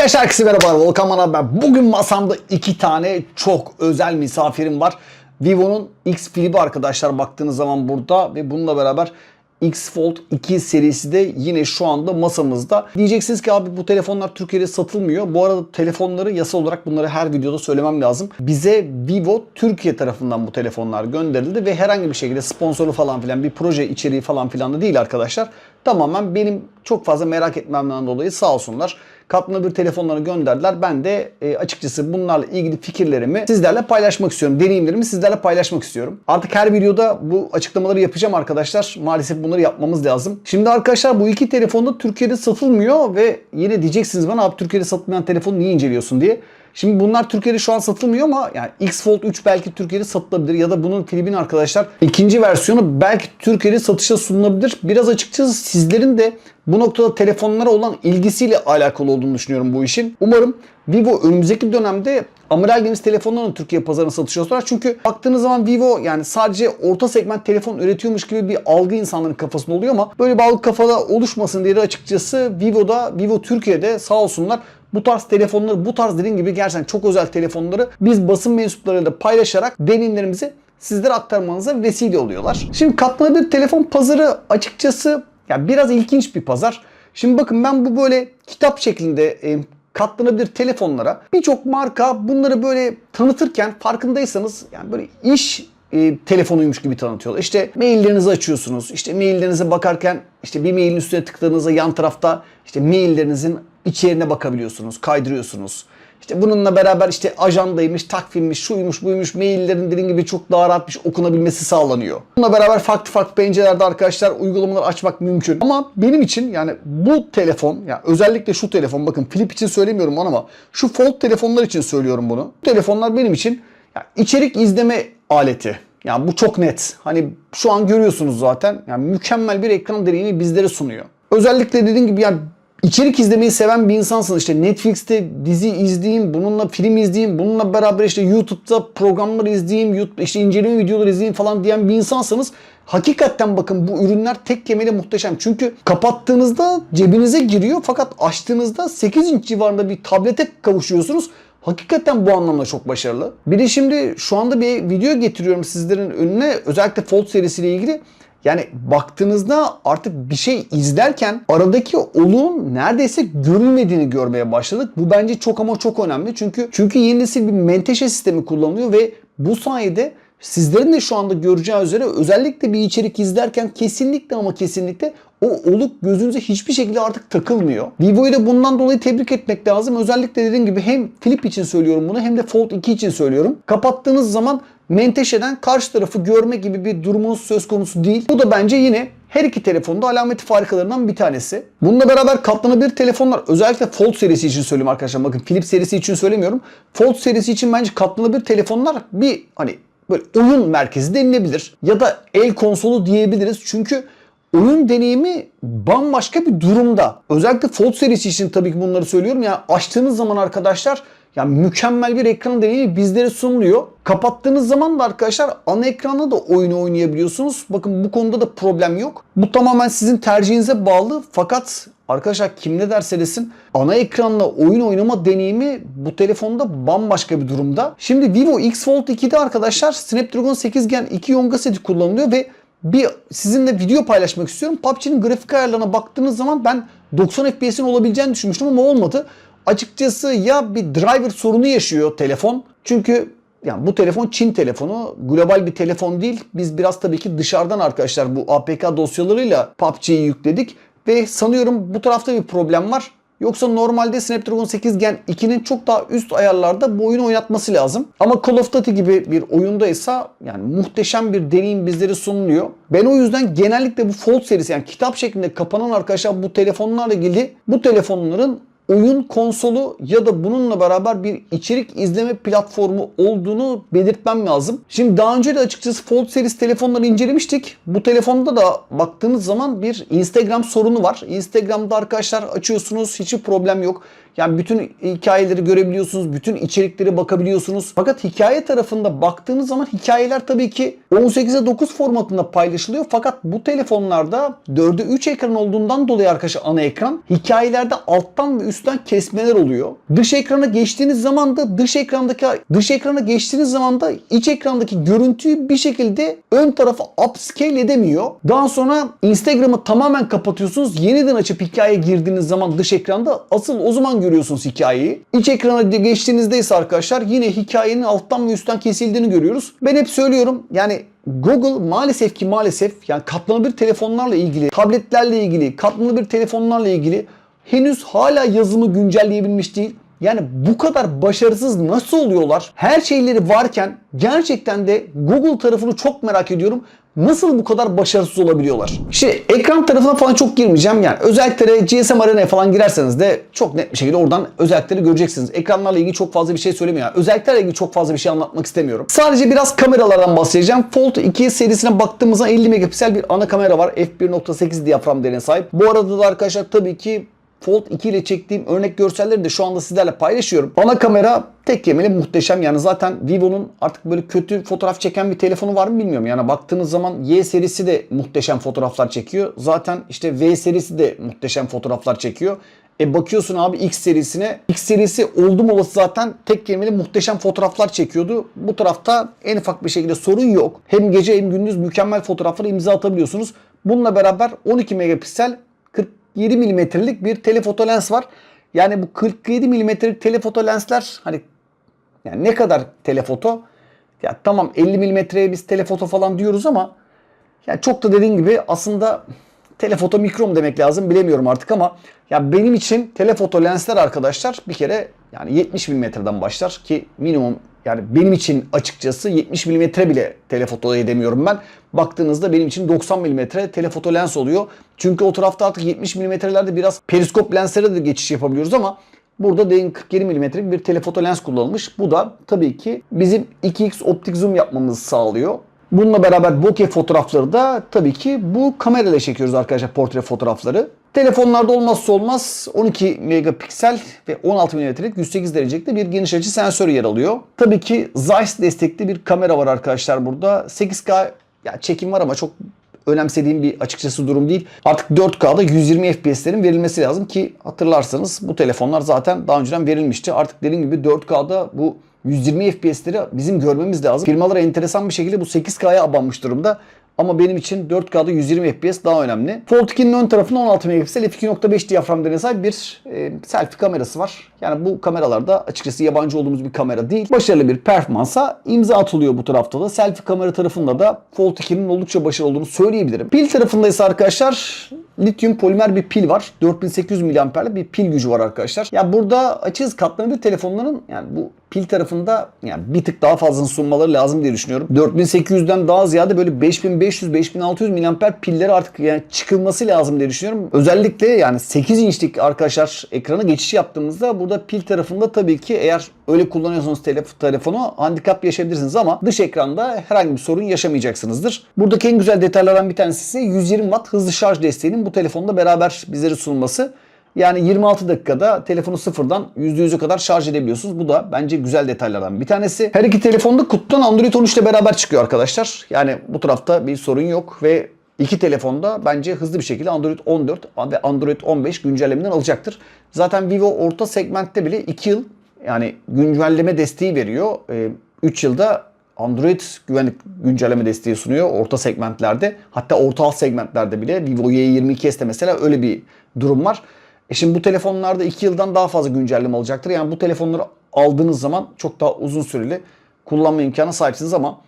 Arkadaşlar herkese merhaba. Volkan Manav ben. Bugün masamda iki tane çok özel misafirim var. Vivo'nun X Flip'i arkadaşlar baktığınız zaman burada ve bununla beraber X Fold 2 serisi de yine şu anda masamızda. Diyeceksiniz ki abi bu telefonlar Türkiye'de satılmıyor. Bu arada telefonları yasal olarak bunları her videoda söylemem lazım. Bize Vivo Türkiye tarafından bu telefonlar gönderildi ve herhangi bir şekilde sponsoru falan filan bir proje içeriği falan filan da değil arkadaşlar. Tamamen benim çok fazla merak etmemden dolayı sağ olsunlar katlanabilir telefonları gönderdiler. Ben de e, açıkçası bunlarla ilgili fikirlerimi sizlerle paylaşmak istiyorum. Deneyimlerimi sizlerle paylaşmak istiyorum. Artık her videoda bu açıklamaları yapacağım arkadaşlar. Maalesef bunları yapmamız lazım. Şimdi arkadaşlar bu iki telefonda Türkiye'de satılmıyor ve yine diyeceksiniz bana abi Türkiye'de satılmayan telefonu niye inceliyorsun diye. Şimdi bunlar Türkiye'de şu an satılmıyor ama yani X Fold 3 belki Türkiye'de satılabilir ya da bunun Filipin arkadaşlar ikinci versiyonu belki Türkiye'de satışa sunulabilir. Biraz açıkçası sizlerin de bu noktada telefonlara olan ilgisiyle alakalı olduğunu düşünüyorum bu işin. Umarım Vivo önümüzdeki dönemde amiral gemisi telefonlarını Türkiye pazarına satışa sunar. Çünkü baktığınız zaman Vivo yani sadece orta segment telefon üretiyormuş gibi bir algı insanların kafasında oluyor ama böyle bir algı kafada oluşmasın diye açıkçası Vivo'da, Vivo Türkiye'de sağ olsunlar bu tarz telefonları, bu tarz dediğim gibi gerçekten çok özel telefonları biz basın mensuplarıyla paylaşarak deneyimlerimizi sizlere aktarmanıza vesile oluyorlar. Şimdi katlanabilir telefon pazarı açıkçası ya biraz ilginç bir pazar. Şimdi bakın ben bu böyle kitap şeklinde e, katlanabilir telefonlara birçok marka bunları böyle tanıtırken farkındaysanız yani böyle iş e, telefonuymuş gibi tanıtıyorlar. İşte maillerinizi açıyorsunuz. İşte maillerinize bakarken işte bir mailin üstüne tıkladığınızda yan tarafta işte maillerinizin içeriğine bakabiliyorsunuz, kaydırıyorsunuz. İşte bununla beraber işte ajandaymış, takvimmiş, şuymuş, buymuş, maillerin dediğim gibi çok daha rahat bir şey okunabilmesi sağlanıyor. Bununla beraber farklı farklı pencerelerde arkadaşlar uygulamalar açmak mümkün. Ama benim için yani bu telefon, yani özellikle şu telefon bakın Flip için söylemiyorum onu ama şu Fold telefonlar için söylüyorum bunu. Bu telefonlar benim için yani içerik izleme aleti. Yani bu çok net. Hani şu an görüyorsunuz zaten. Yani mükemmel bir ekran deneyimi bizlere sunuyor. Özellikle dediğim gibi yani İçerik izlemeyi seven bir insansınız. İşte Netflix'te dizi izleyeyim, bununla film izleyeyim, bununla beraber işte YouTube'da programlar izleyeyim, YouTube, işte inceleme videoları izleyeyim falan diyen bir insansanız hakikaten bakın bu ürünler tek kemale muhteşem. Çünkü kapattığınızda cebinize giriyor fakat açtığınızda 8 inç civarında bir tablete kavuşuyorsunuz. Hakikaten bu anlamda çok başarılı. Bir de şimdi şu anda bir video getiriyorum sizlerin önüne özellikle Fold serisiyle ilgili. Yani baktığınızda artık bir şey izlerken aradaki oluğun neredeyse görülmediğini görmeye başladık. Bu bence çok ama çok önemli. Çünkü çünkü yeni nesil bir menteşe sistemi kullanılıyor ve bu sayede sizlerin de şu anda göreceği üzere özellikle bir içerik izlerken kesinlikle ama kesinlikle o oluk gözünüze hiçbir şekilde artık takılmıyor. Vivo'yu da bundan dolayı tebrik etmek lazım. Özellikle dediğim gibi hem Flip için söylüyorum bunu hem de Fold 2 için söylüyorum. Kapattığınız zaman menteşeden karşı tarafı görme gibi bir durumunuz söz konusu değil. Bu da bence yine her iki telefonda alameti farikalarından bir tanesi. Bununla beraber katlanabilir telefonlar özellikle Fold serisi için söyleyeyim arkadaşlar. Bakın Flip serisi için söylemiyorum. Fold serisi için bence katlanabilir telefonlar bir hani böyle oyun merkezi denilebilir. Ya da el konsolu diyebiliriz. Çünkü oyun deneyimi bambaşka bir durumda. Özellikle Fold serisi için tabii ki bunları söylüyorum. Yani açtığınız zaman arkadaşlar yani mükemmel bir ekran deneyimi bizlere sunuluyor. Kapattığınız zaman da arkadaşlar ana ekranda da oyunu oynayabiliyorsunuz. Bakın bu konuda da problem yok. Bu tamamen sizin tercihinize bağlı. Fakat arkadaşlar kim ne derse desin ana ekranla oyun oynama deneyimi bu telefonda bambaşka bir durumda. Şimdi Vivo X Fold 2'de arkadaşlar Snapdragon 8 Gen 2 Yonga seti kullanılıyor ve bir sizinle video paylaşmak istiyorum. PUBG'nin grafik ayarlarına baktığınız zaman ben 90 FPS'in olabileceğini düşünmüştüm ama olmadı. Açıkçası ya bir driver sorunu yaşıyor telefon. Çünkü yani bu telefon Çin telefonu. Global bir telefon değil. Biz biraz tabii ki dışarıdan arkadaşlar bu APK dosyalarıyla PUBG'yi yükledik. Ve sanıyorum bu tarafta bir problem var. Yoksa normalde Snapdragon 8 Gen 2'nin çok daha üst ayarlarda bu oyunu oynatması lazım. Ama Call of Duty gibi bir oyundaysa yani muhteşem bir deneyim bizlere sunuluyor. Ben o yüzden genellikle bu Fold serisi yani kitap şeklinde kapanan arkadaşlar bu telefonlarla ilgili bu telefonların oyun konsolu ya da bununla beraber bir içerik izleme platformu olduğunu belirtmem lazım. Şimdi daha önce de açıkçası Fold serisi telefonları incelemiştik. Bu telefonda da baktığınız zaman bir Instagram sorunu var. Instagram'da arkadaşlar açıyorsunuz hiçbir problem yok. Yani bütün hikayeleri görebiliyorsunuz, bütün içerikleri bakabiliyorsunuz. Fakat hikaye tarafında baktığınız zaman hikayeler tabii ki 18'e 9 formatında paylaşılıyor. Fakat bu telefonlarda 4'e 3 ekran olduğundan dolayı arkadaşlar ana ekran hikayelerde alttan ve üstten üstten kesmeler oluyor. Dış ekrana geçtiğiniz zaman da dış ekrandaki dış ekrana geçtiğiniz zaman da iç ekrandaki görüntüyü bir şekilde ön tarafa upscale edemiyor. Daha sonra Instagram'ı tamamen kapatıyorsunuz. Yeniden açıp hikayeye girdiğiniz zaman dış ekranda asıl o zaman görüyorsunuz hikayeyi. İç ekrana geçtiğinizde ise arkadaşlar yine hikayenin alttan ve üstten kesildiğini görüyoruz. Ben hep söylüyorum yani Google maalesef ki maalesef yani katlanabilir telefonlarla ilgili, tabletlerle ilgili, katlanabilir telefonlarla ilgili henüz hala yazımı güncelleyebilmiş değil. Yani bu kadar başarısız nasıl oluyorlar? Her şeyleri varken gerçekten de Google tarafını çok merak ediyorum. Nasıl bu kadar başarısız olabiliyorlar? Şimdi ekran tarafına falan çok girmeyeceğim. Yani özelliklere GSM Arena'ya falan girerseniz de çok net bir şekilde oradan özellikleri göreceksiniz. Ekranlarla ilgili çok fazla bir şey söylemiyorum. Yani özelliklerle ilgili çok fazla bir şey anlatmak istemiyorum. Sadece biraz kameralardan bahsedeceğim. Fold 2 serisine baktığımızda 50 megapiksel bir ana kamera var. f1.8 diyafram değerine sahip. Bu arada da arkadaşlar tabii ki Fold 2 ile çektiğim örnek görselleri de şu anda sizlerle paylaşıyorum. Ana kamera tek kelimeyle muhteşem. Yani zaten Vivo'nun artık böyle kötü fotoğraf çeken bir telefonu var mı bilmiyorum. Yani baktığınız zaman Y serisi de muhteşem fotoğraflar çekiyor. Zaten işte V serisi de muhteşem fotoğraflar çekiyor. E bakıyorsun abi X serisine. X serisi oldum olası zaten tek kelimeyle muhteşem fotoğraflar çekiyordu. Bu tarafta en ufak bir şekilde sorun yok. Hem gece hem gündüz mükemmel fotoğraflara imza atabiliyorsunuz. Bununla beraber 12 megapiksel 47 milimetrelik bir telefoto lens var. Yani bu 47 milimetrelik telefoto lensler hani yani ne kadar telefoto? Ya tamam 50 milimetreye biz telefoto falan diyoruz ama ya çok da dediğim gibi aslında telefoto mikro mu demek lazım bilemiyorum artık ama ya benim için telefoto lensler arkadaşlar bir kere yani 70 milimetreden başlar ki minimum yani benim için açıkçası 70 mm bile telefoto edemiyorum ben. Baktığınızda benim için 90 mm telefoto lens oluyor. Çünkü o tarafta artık 70 mm'lerde biraz periskop lenslere de geçiş yapabiliyoruz ama Burada DN 47 mm'lik bir telefoto lens kullanılmış. Bu da tabii ki bizim 2x optik zoom yapmamızı sağlıyor. Bununla beraber bokeh fotoğrafları da tabii ki bu kamerayla çekiyoruz arkadaşlar portre fotoğrafları. Telefonlarda olmazsa olmaz 12 megapiksel ve 16 mm'lik 108 derecelikte bir geniş açı sensörü yer alıyor. Tabii ki Zeiss destekli bir kamera var arkadaşlar burada. 8K ya çekim var ama çok önemsediğim bir açıkçası durum değil. Artık 4K'da 120 FPS'lerin verilmesi lazım ki hatırlarsanız bu telefonlar zaten daha önceden verilmişti. Artık dediğim gibi 4K'da bu 120 FPS'leri bizim görmemiz lazım. Firmalar enteresan bir şekilde bu 8K'ya abanmış durumda. Ama benim için 4K'da 120 FPS daha önemli. Fold 2'nin ön tarafında 16 megapiksel f2.5 diyafram değerine bir e, selfie kamerası var. Yani bu kameralarda açıkçası yabancı olduğumuz bir kamera değil. Başarılı bir performansa imza atılıyor bu tarafta da. Selfie kamera tarafında da Fold 2'nin oldukça başarılı olduğunu söyleyebilirim. Pil tarafında ise arkadaşlar lityum polimer bir pil var. 4800 mAh'lik bir pil gücü var arkadaşlar. Ya burada açığız katlanabilir telefonların yani bu pil tarafında yani bir tık daha fazlasını sunmaları lazım diye düşünüyorum. 4800'den daha ziyade böyle 5500-5600 mAh pilleri artık yani çıkılması lazım diye düşünüyorum. Özellikle yani 8 inçlik arkadaşlar ekrana geçiş yaptığımızda burada pil tarafında tabii ki eğer öyle kullanıyorsanız telef telefonu handikap yaşayabilirsiniz ama dış ekranda herhangi bir sorun yaşamayacaksınızdır. Buradaki en güzel detaylardan bir tanesi ise 120 Watt hızlı şarj desteğinin bu telefonda beraber bizlere sunulması. Yani 26 dakikada telefonu sıfırdan %100'e kadar şarj edebiliyorsunuz. Bu da bence güzel detaylardan bir tanesi. Her iki telefonda kutudan Android 13 ile beraber çıkıyor arkadaşlar. Yani bu tarafta bir sorun yok ve iki telefonda bence hızlı bir şekilde Android 14 ve Android 15 güncellemeden alacaktır. Zaten Vivo orta segmentte bile 2 yıl yani güncelleme desteği veriyor. 3 yılda Android güvenlik güncelleme desteği sunuyor orta segmentlerde. Hatta orta alt segmentlerde bile Vivo Y22s'te mesela öyle bir durum var. E şimdi bu telefonlarda 2 yıldan daha fazla güncelleme alacaktır. Yani bu telefonları aldığınız zaman çok daha uzun süreli kullanma imkanı sahipsiniz ama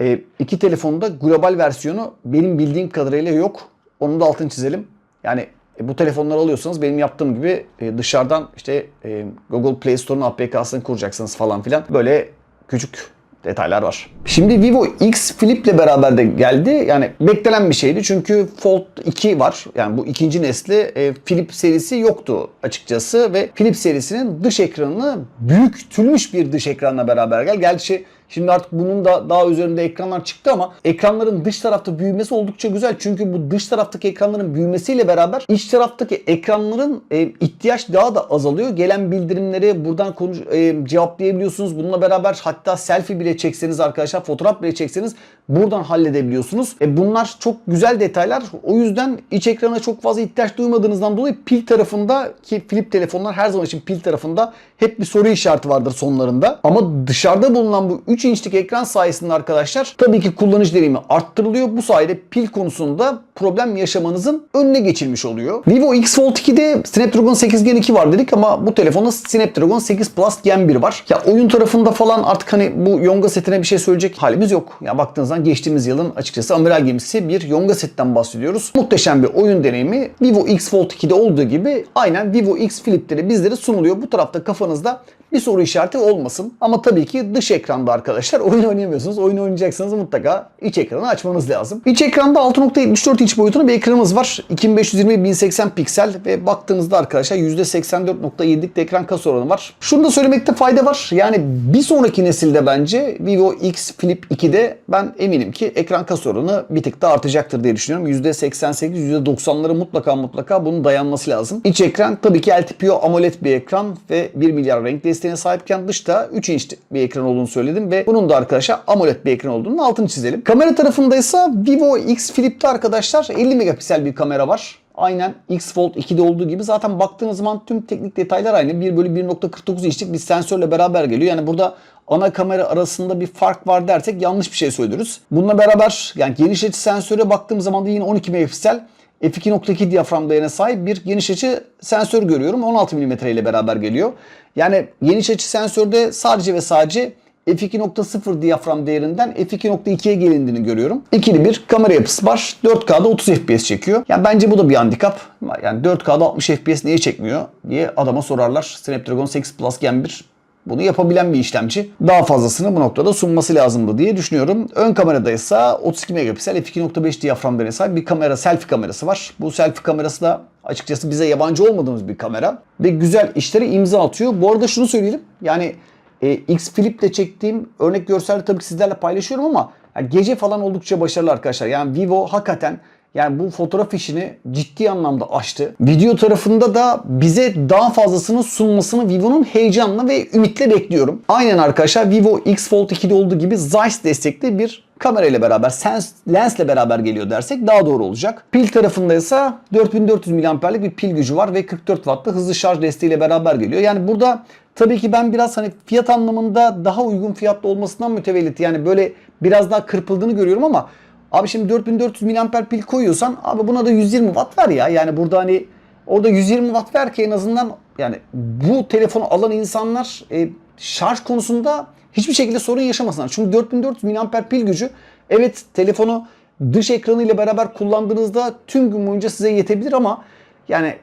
e, iki telefonun da global versiyonu benim bildiğim kadarıyla yok. Onun da altını çizelim. Yani e, bu telefonları alıyorsanız benim yaptığım gibi e, dışarıdan işte e, Google Play Store'un APK'sını kuracaksınız falan filan. Böyle küçük detaylar var. Şimdi Vivo X Flip ile beraber de geldi. Yani beklenen bir şeydi çünkü Fold 2 var. Yani bu ikinci nesli e, Flip serisi yoktu açıkçası ve Flip serisinin dış ekranını büyütülmüş bir dış ekranla beraber gel. Gerçi Şimdi artık bunun da daha üzerinde ekranlar çıktı ama ekranların dış tarafta büyümesi oldukça güzel. Çünkü bu dış taraftaki ekranların büyümesiyle beraber iç taraftaki ekranların e, ihtiyaç daha da azalıyor. Gelen bildirimleri buradan konuş, e, cevaplayabiliyorsunuz. Bununla beraber hatta selfie bile çekseniz arkadaşlar fotoğraf bile çekseniz buradan halledebiliyorsunuz. E, bunlar çok güzel detaylar. O yüzden iç ekrana çok fazla ihtiyaç duymadığınızdan dolayı pil tarafında ki flip telefonlar her zaman için pil tarafında hep bir soru işareti vardır sonlarında. Ama dışarıda bulunan bu 3 inçlik ekran sayesinde arkadaşlar tabii ki kullanıcı deneyimi arttırılıyor. Bu sayede pil konusunda problem yaşamanızın önüne geçilmiş oluyor. Vivo X Fold 2'de Snapdragon 8 Gen 2 var dedik ama bu telefonda Snapdragon 8 Plus Gen 1 var. Ya oyun tarafında falan artık hani bu Yonga setine bir şey söyleyecek halimiz yok. Ya baktığınız zaman geçtiğimiz yılın açıkçası amiral gemisi bir Yonga setten bahsediyoruz. Muhteşem bir oyun deneyimi Vivo X Fold 2'de olduğu gibi aynen Vivo X Flip'te de bizlere sunuluyor. Bu tarafta kafanızda bir soru işareti olmasın. Ama tabii ki dış ekranda arkadaşlar oyun oynayamıyorsunuz. Oyun oynayacaksanız mutlaka iç ekranı açmanız lazım. İç ekranda 6.74 inç boyutunda bir ekranımız var. 2520-1080 piksel ve baktığınızda arkadaşlar %84.7'lik de ekran kasa oranı var. Şunu da söylemekte fayda var. Yani bir sonraki nesilde bence Vivo X Flip 2'de ben eminim ki ekran kasa oranı bir tık daha artacaktır diye düşünüyorum. %88, %90'ları mutlaka mutlaka bunun dayanması lazım. İç ekran tabii ki LTPO AMOLED bir ekran ve 1 milyar renk desteğine sahipken dışta 3 inç bir ekran olduğunu söyledim ve bunun da arkadaşlar AMOLED bir ekran olduğunu altını çizelim. Kamera tarafında ise Vivo X Flip'te arkadaşlar 50 megapiksel bir kamera var. Aynen X Fold 2'de olduğu gibi zaten baktığınız zaman tüm teknik detaylar aynı. 1 bölü 1.49 inçlik bir sensörle beraber geliyor. Yani burada ana kamera arasında bir fark var dersek yanlış bir şey söylüyoruz. Bununla beraber yani geniş açı sensöre baktığım zaman da yine 12 megapiksel f2.2 diyafram değerine sahip bir geniş açı sensör görüyorum. 16 mm ile beraber geliyor. Yani geniş açı sensörde sadece ve sadece f2.0 diyafram değerinden f2.2'ye gelindiğini görüyorum. İkili bir kamera yapısı var. 4K'da 30 FPS çekiyor. Yani bence bu da bir handikap. Yani 4K'da 60 FPS niye çekmiyor diye adama sorarlar. Snapdragon 8 Plus Gen 1 bunu yapabilen bir işlemci. Daha fazlasını bu noktada sunması lazımdı diye düşünüyorum. Ön kamerada ise 32 megapiksel f2.5 diyafram sahip bir kamera, selfie kamerası var. Bu selfie kamerası da açıkçası bize yabancı olmadığımız bir kamera. Ve güzel işleri imza atıyor. Bu arada şunu söyleyelim. Yani e, X Flip'le çektiğim örnek görselleri tabii ki sizlerle paylaşıyorum ama yani gece falan oldukça başarılı arkadaşlar. Yani Vivo hakikaten yani bu fotoğraf işini ciddi anlamda açtı. Video tarafında da bize daha fazlasını sunmasını Vivo'nun heyecanla ve ümitle bekliyorum. Aynen arkadaşlar Vivo X Fold 2'de olduğu gibi Zeiss destekli bir kamera ile beraber, sens, lensle beraber geliyor dersek daha doğru olacak. Pil tarafında ise 4400 mAh'lik bir pil gücü var ve 44 Watt'lı hızlı şarj desteğiyle beraber geliyor. Yani burada tabii ki ben biraz hani fiyat anlamında daha uygun fiyatlı olmasından mütevellit yani böyle biraz daha kırpıldığını görüyorum ama Abi şimdi 4400 mAh pil koyuyorsan abi buna da 120 watt ver ya. Yani burada hani orada 120 watt ver ki en azından yani bu telefonu alan insanlar e, şarj konusunda hiçbir şekilde sorun yaşamasınlar. Çünkü 4400 mAh pil gücü evet telefonu dış ekranı ile beraber kullandığınızda tüm gün boyunca size yetebilir ama yani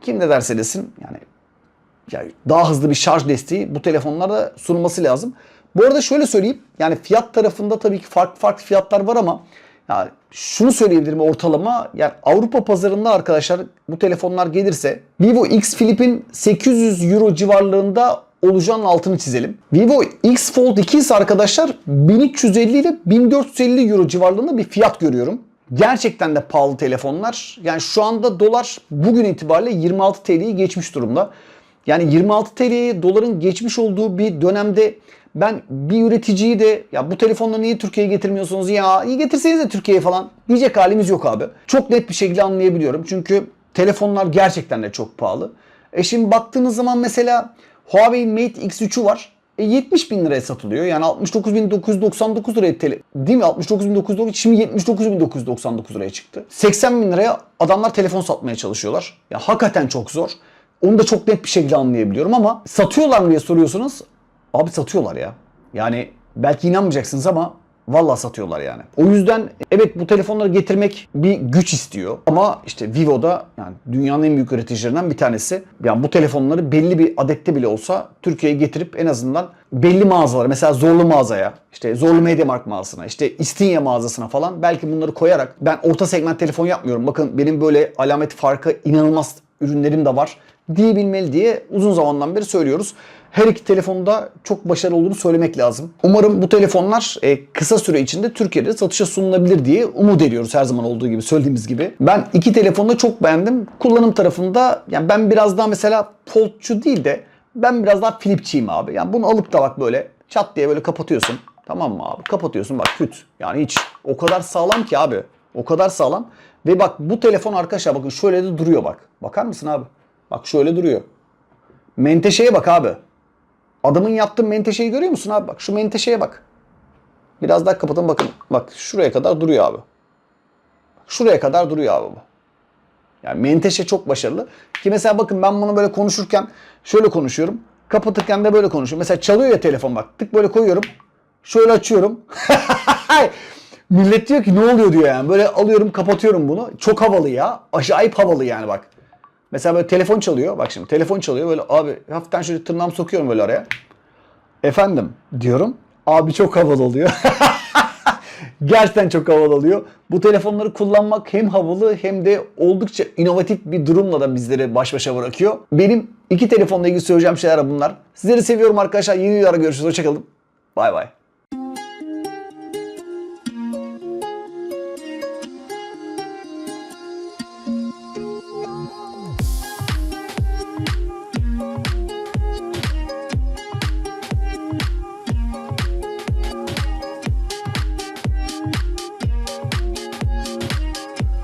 kim ne derse desin yani, yani daha hızlı bir şarj desteği bu telefonlarda sunulması lazım. Bu arada şöyle söyleyeyim yani fiyat tarafında tabii ki farklı farklı fiyatlar var ama ya şunu söyleyebilirim ortalama yani Avrupa pazarında arkadaşlar bu telefonlar gelirse Vivo X Flip'in 800 euro civarlarında olacağının altını çizelim. Vivo X Fold 2 ise arkadaşlar 1350 ile 1450 euro civarlarında bir fiyat görüyorum. Gerçekten de pahalı telefonlar. Yani şu anda dolar bugün itibariyle 26 TL'yi geçmiş durumda. Yani 26 TL'ye doların geçmiş olduğu bir dönemde ben bir üreticiyi de ya bu telefonla niye Türkiye'ye getirmiyorsunuz ya iyi getirseniz de Türkiye'ye falan diyecek halimiz yok abi. Çok net bir şekilde anlayabiliyorum. Çünkü telefonlar gerçekten de çok pahalı. E şimdi baktığınız zaman mesela Huawei Mate X3'ü var. E 70 bin liraya satılıyor. Yani 69.999 liraya tele, değil mi? 69.999 şimdi 79.999 liraya çıktı. 80 bin liraya adamlar telefon satmaya çalışıyorlar. Ya hakikaten çok zor. Onu da çok net bir şekilde anlayabiliyorum ama satıyorlar mı diye soruyorsunuz. Abi satıyorlar ya. Yani belki inanmayacaksınız ama Vallahi satıyorlar yani. O yüzden evet bu telefonları getirmek bir güç istiyor. Ama işte Vivo'da yani dünyanın en büyük üreticilerinden bir tanesi. Yani bu telefonları belli bir adette bile olsa Türkiye'ye getirip en azından belli mağazalara mesela Zorlu mağazaya, işte Zorlu Mediamarkt mağazasına, işte İstinye mağazasına falan belki bunları koyarak ben orta segment telefon yapmıyorum. Bakın benim böyle alamet farkı inanılmaz ürünlerim de var diyebilmeli diye uzun zamandan beri söylüyoruz. Her iki telefonda çok başarılı olduğunu söylemek lazım. Umarım bu telefonlar e, kısa süre içinde Türkiye'de satışa sunulabilir diye umut ediyoruz her zaman olduğu gibi söylediğimiz gibi. Ben iki telefonu da çok beğendim. Kullanım tarafında yani ben biraz daha mesela Fold'cu değil de ben biraz daha Flip'çiyim abi. Yani bunu alıp da bak böyle çat diye böyle kapatıyorsun. Tamam mı abi? Kapatıyorsun bak küt. Yani hiç o kadar sağlam ki abi. O kadar sağlam. Ve bak bu telefon arkadaşlar bakın şöyle de duruyor bak. Bakar mısın abi? Bak şöyle duruyor. Menteşeye bak abi. Adamın yaptığı menteşeyi görüyor musun abi? Bak şu menteşeye bak. Biraz daha kapatın bakın. Bak şuraya kadar duruyor abi. Şuraya kadar duruyor abi bu. Yani menteşe çok başarılı. Ki mesela bakın ben bunu böyle konuşurken şöyle konuşuyorum. Kapatırken de böyle konuşuyorum. Mesela çalıyor ya telefon bak. Tık böyle koyuyorum. Şöyle açıyorum. Millet diyor ki ne oluyor diyor yani. Böyle alıyorum kapatıyorum bunu. Çok havalı ya. Acayip havalı yani bak. Mesela böyle telefon çalıyor. Bak şimdi telefon çalıyor. Böyle abi hafiften şöyle tırnağımı sokuyorum böyle araya. Efendim diyorum. Abi çok havalı oluyor. Gerçekten çok havalı oluyor. Bu telefonları kullanmak hem havalı hem de oldukça inovatif bir durumla da bizleri baş başa bırakıyor. Benim iki telefonla ilgili söyleyeceğim şeyler bunlar. Sizleri seviyorum arkadaşlar. Yeni videolarda görüşürüz. Hoşçakalın. Bay bay.